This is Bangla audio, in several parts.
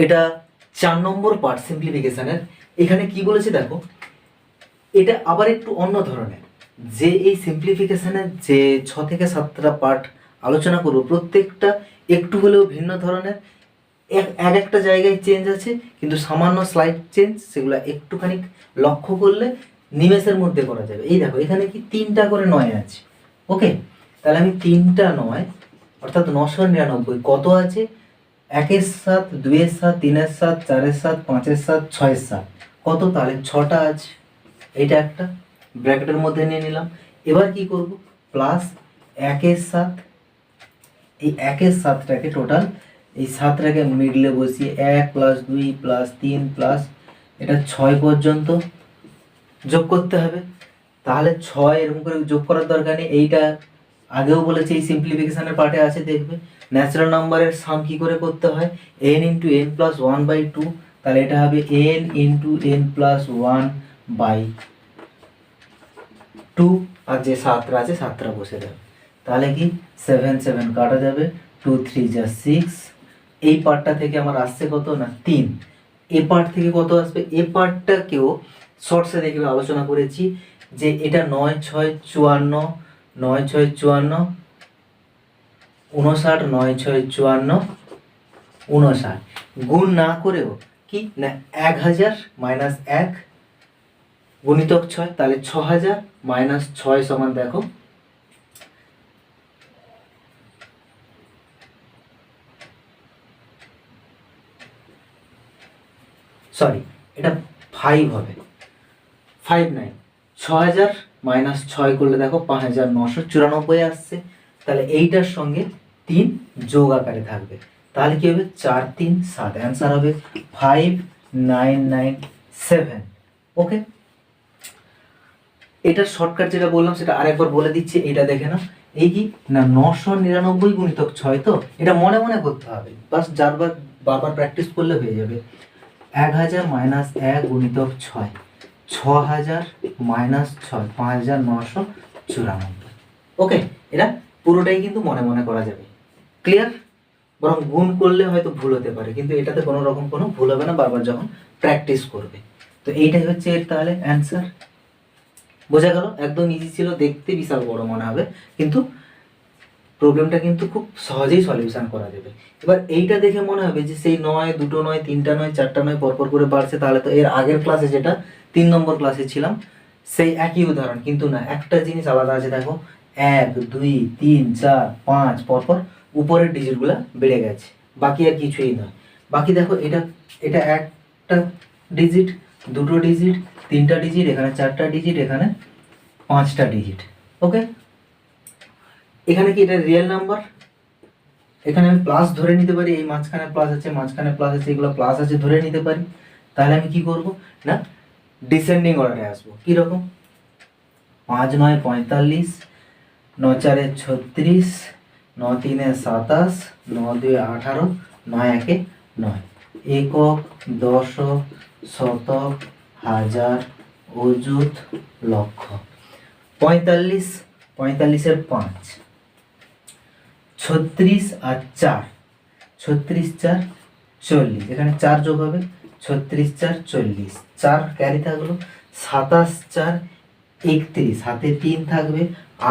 এটা চার নম্বর পার্ট সিম্পলিফিকেশনের এখানে কি বলেছে দেখো, এটা আবার একটু অন্য ধরনের। যে এই সিম্পলিফিকেশনের যে ছ থেকে সাতটা পার্ট আলোচনা করব, প্রত্যেকটা একটু হলেও ভিন্ন ধরনের। এক- এক একটা জায়গায় চেঞ্জ আছে, কিন্তু সামান্য স্লাইড চেঞ্জ সেগুলো একটুখানি লক্ষ্য করলে নিমেষের মধ্যে করা যাবে। এই দেখো, এখানে কি তিনটা করে নয় আছে? ওকে তাহলে আমি তিনটা নয়, অর্থাৎ নশো নিরানব্বই, কত আছে? একের সাত দুইয়ের সাত, তিনের সাত, চারের সাত, পাঁচের সাত, ছয়ের সাত। কত তাহলে? ছটা আছে। এইটা একটা। ব্র্যাকেটের মধ্যে নিয়ে নিলাম। এবার কি করব? প্লাস একের সাত। এই একের সাতটাকে টোটাল এই সাতটাকে মিডলে বসিয়ে এক প্লাস দুই প্লাস তিন প্লাস এটা ছয় পর্যন্ত যোগ করতে হবে। তাহলে ছয় এরকম করে যোগ করার দরকার নেই। এইটা আগেও বলেছি, এই সিম্পলিফিকেশনের পার্টে আছে, দেখবে। ন্যাচারাল নাম্বারের সাম কি করে করতে হয়? N into N plus one by two তাহলে এটা হবে N into N plus one by two আর যে সাতটা আছে, সাতটা বসে যাবে। তাহলে কি? সেভেন সেভেন কাটা যাবে টু থ্রি যা সিক্স এই পার্টটা থেকে আমার আসছে কত? না, তিন। এ পার্ট থেকে কত আসবে? এ পার্টটাকেও শর্টসে দেখবে আলোচনা করেছি যে এটা নয়, ছয়, চুয়ান্ন নয় ছয় চুয়ান্ন উনষাট নয় ছয় চুয়ান্ন উনষাট গুণ না করেও কি? না, এক হাজার মাইনাস এক গুণিতক ছয়, তাহলে ছ হাজার মাইনাস ছয় সমান দেখো। সরি, এটা ফাইভ হবে। ফাইভ নাইন ছ হাজার মাইনাস ছয় করলে দেখো পাঁচ হাজার নশো চুরানব্বই আসছে। তাহলে এইটার সঙ্গে তিন যোগ আকারে থাকবে। তাহলে কি হবে? চার, তিন, সাত। অ্যান্সার হবে five nine nine seven okay এটার শর্টকাট যেটা বললাম, সেটা আরেকবার বলে দিচ্ছি এটা দেখে না এই কি? না, নশো নিরানব্বই গুণিতক ছয় তো? এটা মনে মনে করতে হবে। বাস যারবার বারবার প্র্যাকটিস করলে হয়ে যাবে। এক হাজার মাইনাস এক গুণিতক ছয়। ছ হাজার মাইনাস ছয় পাঁচ হাজার নশো চুরানব্বই। ওকে এটা পুরোটাই কিন্তু মনে মনে করা যাবে। ক্লিয়ার বরং গুণ করলে হয়তো ভুল হতে পারে, কিন্তু এটাতে কোনো রকম কোনো ভুল হবে না, বারবার যখন প্র্যাকটিস করবে। তো এইটাই হচ্ছে এর তাহলে অ্যান্সার বোঝা গেল? একদম ইজি ছিল, দেখতে বিশাল বড় মনে হবে, কিন্তু প্রবলেমটা কিন্তু খুব সহজেই সলিউশন করা যাবে। এবার এইটা দেখে মনে হবে যে সেই নয়, দুটো নয়, তিনটা নয়, চারটা নয় পরপর করে বাড়ছে, তাহলে তো এর আগের ক্লাসে যেটা তিন নম্বর ক্লাসে ছিলাম, সেই একই উদাহরণ। কিন্তু না, একটা জিনিস আলাদা আছে, দেখো, এক, দুই, তিন, চার, পাঁচ, পরপর উপরের ডিজিটগুলো বেড়ে গেছে। বাকি আর কিছুই নয়। বাকি দেখো, এটা এটা একটা ডিজিট দুটো ডিজিট তিনটা ডিজিট এখানে চারটা ডিজিট এখানে পাঁচটা ডিজিট ওকে এখানে কি এটা রিয়েল নাম্বার এখানে আমি প্লাস ধরে নিতে পারি, এই মাঝখানে প্লাস আছে, মাঝখানে প্লাস আছে, এগুলো প্লাস আছে, ধরে নিতে পারি। তাহলে আমি কি করব? না ডিসেন্ডিং অর্ডারে আসব। কীরকম পাঁচ নয় পঁয়তাল্লিশ ন চারে ছত্রিশ ন তিনে সাতাশ ন দুই আঠারো, নয় একে নয়। একক, দশক, শতক, হাজার, অযুত, লক্ষ। পঁয়তাল্লিশ, পঁয়তাল্লিশের পাঁচ। ছত্রিশ আর চার। ছত্রিশ, চার, চল্লিশ। এখানে চার যোগ হবে, ছত্রিশ, চার, চল্লিশ। চার ক্যারি থাকল, সাতাশ, চার, একত্রিশ। হাতে তিন থাকবে,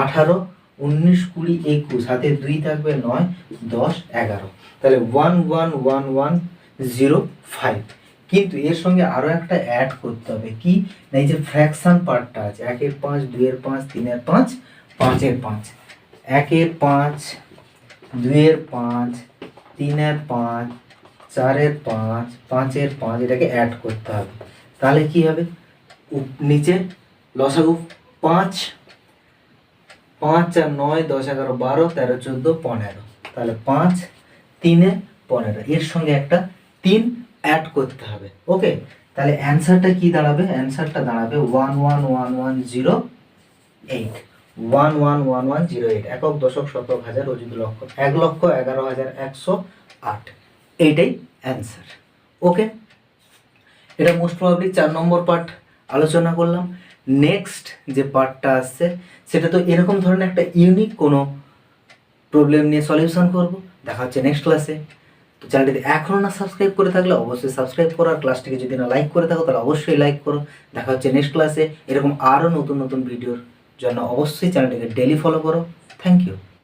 আঠারো, উনিশ, কুড়ি, একুশ। হাতে দুই থাকবে, নয়, দশ, এগারো। তাহলে one one one one zero five কিন্তু এর সঙ্গে আরও একটা অ্যাড করতে হবে। কি? না, এই যে ফ্র্যাকশন পার্টটা আছে। একের পাঁচ, দুইয়ের পাঁচ, তিনের পাঁচ, পাঁচের পাঁচ। একের পাঁচ দুইয়ের পাঁচ, তিনের পাঁচ, চারের পাঁচ, পাঁচের পাঁচ, এটাকে অ্যাড করতে হবে। তাহলে কি হবে? নিচে লসাগু পাঁচ পাঁচ আর নয়, দশ, এগারো, বারো, তেরো, চোদ্দ, পনেরো। তাহলে পাঁচ, তিনে পনেরো। এর সঙ্গে একটা তিন অ্যাড করতে হবে। ওকে তাহলে অ্যান্সারটা কি দাঁড়াবে? অ্যান্সারটা দাঁড়াবে one one one one zero eight one one one one zero eight একক দশক শতক হাজার অযুত লক্ষ, এক লক্ষ এগারো হাজার একশো আট। এইটাই অ্যান্সার ওকে এটা মোস্ট প্রবাবলি চার নম্বর পার্ট আলোচনা করলাম। নেক্সট যে পার্টটা আসছে, সেটা তো এরকম ধরনের একটা ইউনিক কোনো প্রবলেম নিয়ে সলিউশন করব। দেখা হচ্ছে নেক্সট ক্লাসে তো চ্যানেলটিতে এখনও না সাবস্ক্রাইব করে থাকলে অবশ্যই সাবস্ক্রাইব করো, আর ক্লাসটিকে যদি না লাইক করে থাকো, তাহলে অবশ্যই লাইক করো। দেখা হচ্ছে নেক্সট ক্লাসে এরকম আরও নতুন নতুন ভিডিওর জন্য অবশ্যই চ্যানেলটিকে ডেলি ফলো করো। Thank you